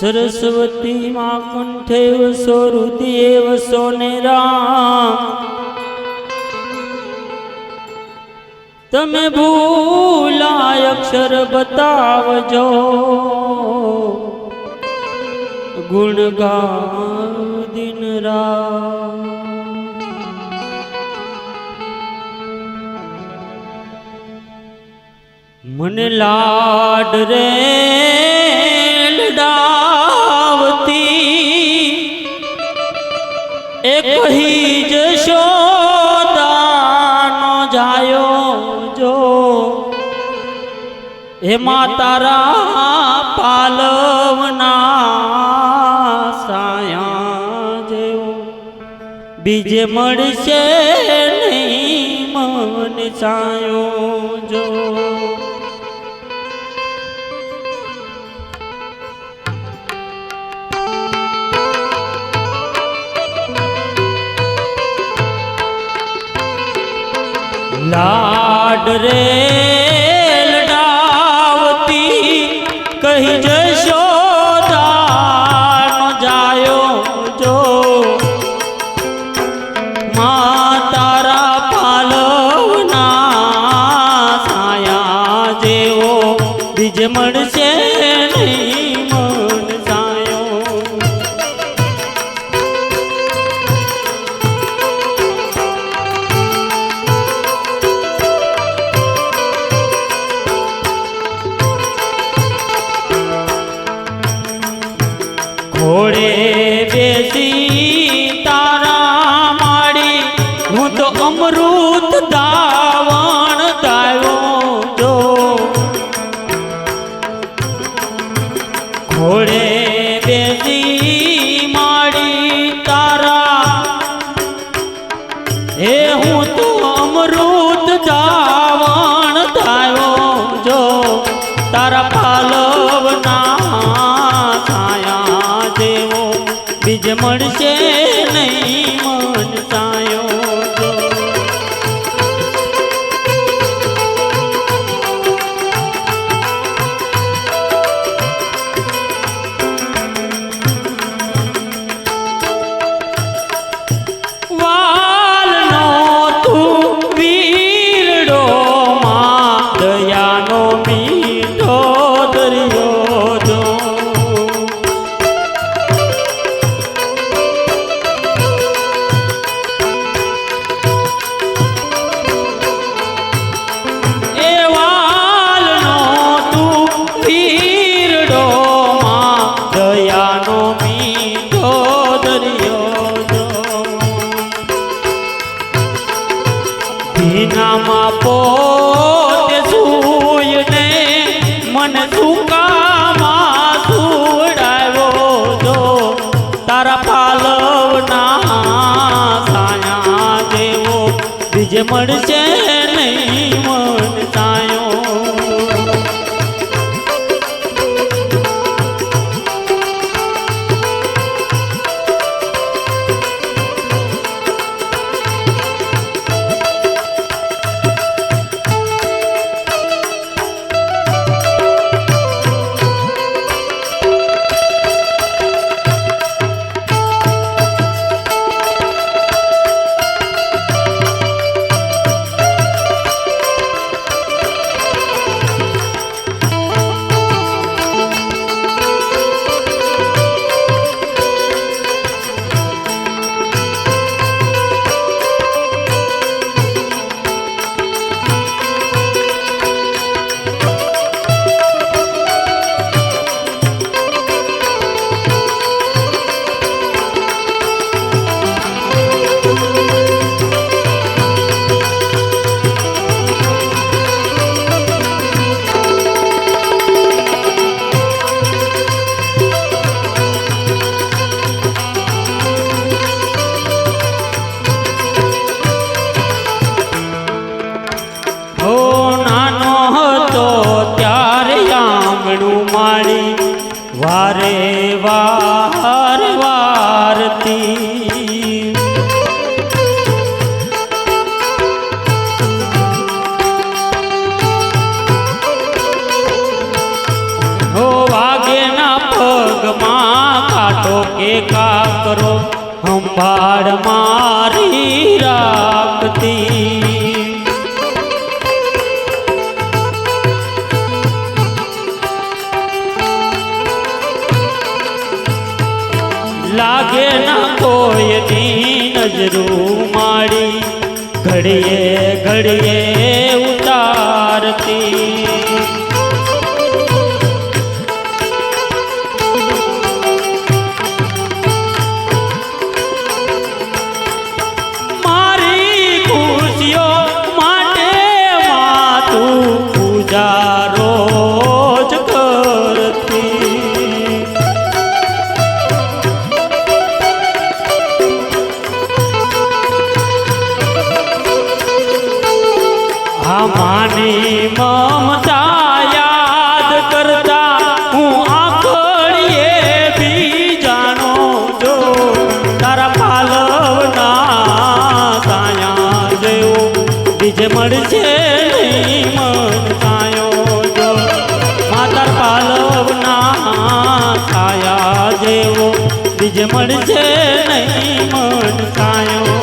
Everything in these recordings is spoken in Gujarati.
સરસ્વતી માં કંઠે વસો રુદિયે વસો ને રામ. તમે ભૂલાય અક્ષર બતાવજો. ગુણ દિન રાત. મને લાડ રે લડાવતી. એ કહી જશોદાનો જાયો જો. એમાં તારા પાલવના સાયા જેવો. બીજે મળશે નહીં મન સાયો. લાડ રે લડાવતી કહી જશો જાયો જો. મા તારા પાલવના સાયા જેવો બીજ મળશે ઘોડે બેસી તારા માડી હું તો અમૃત દાવણ ભીનામાં પોતે સૂયને મન સુકામાં સુડાવ્યો જો. તારા પાલવના સાયા જેવો બીજ મળશે કાકરો સંભાળ મારી રાખતી. લાગે ના કોઈ દી નજરું માડી ઘડીએ ઘડીએ ઉતારતી. મળશે નહીં મનતાયો જો. માતર પાલવના કાયા જેવો બીજે મળશે નહીં મનતાયો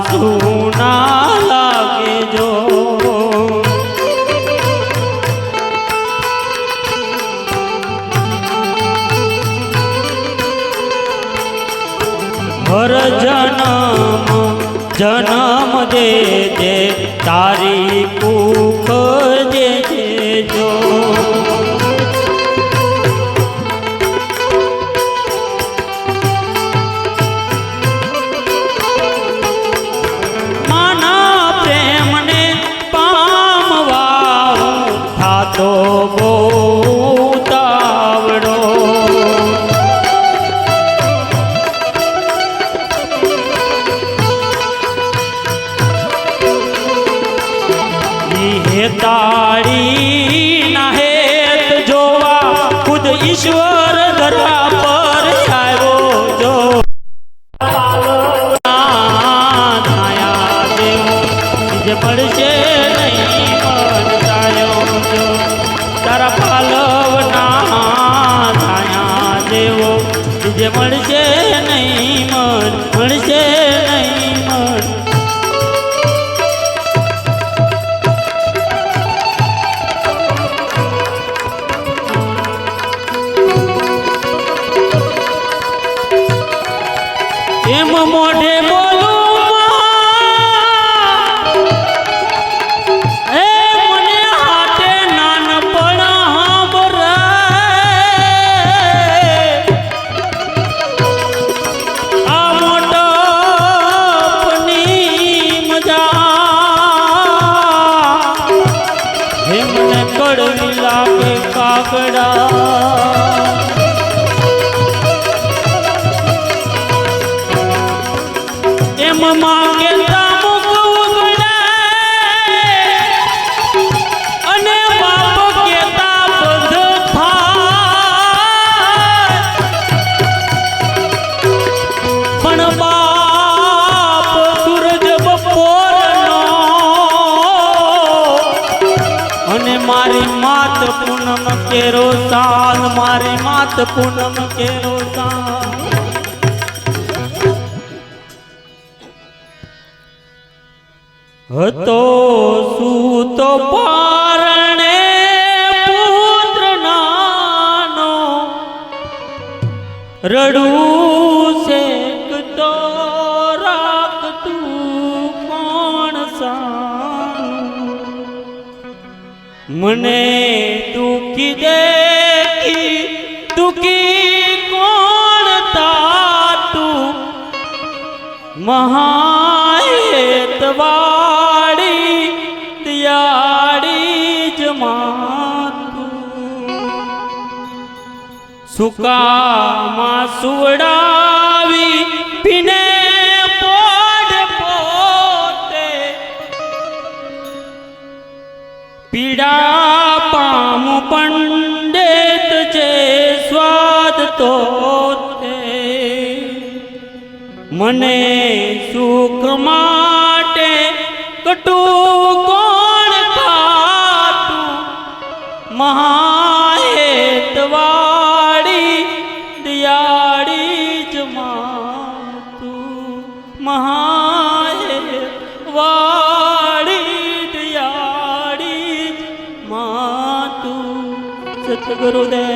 સાસુના લાગે જો હર જનમ જનમ દે તારી કુખ જે મળશે નહીં મન 对的 સાત પૂનમ કેળવતા હતો સૂતો પારણે પુત્ર નાનો રડું શેકતો રાખતું કોણ સાનું મને દુખી દેખી દુખી કોણ તાતું? મહાએતવાડી દિયાળી જ માતું સુકામાં સુવડાવી મને સુખ માટે કટુ કોણ ખાતું મહાહેતવાડી દિયાળી જ માતું મહાહેતવાડી દિયાળી માતું સતગુરુદેવ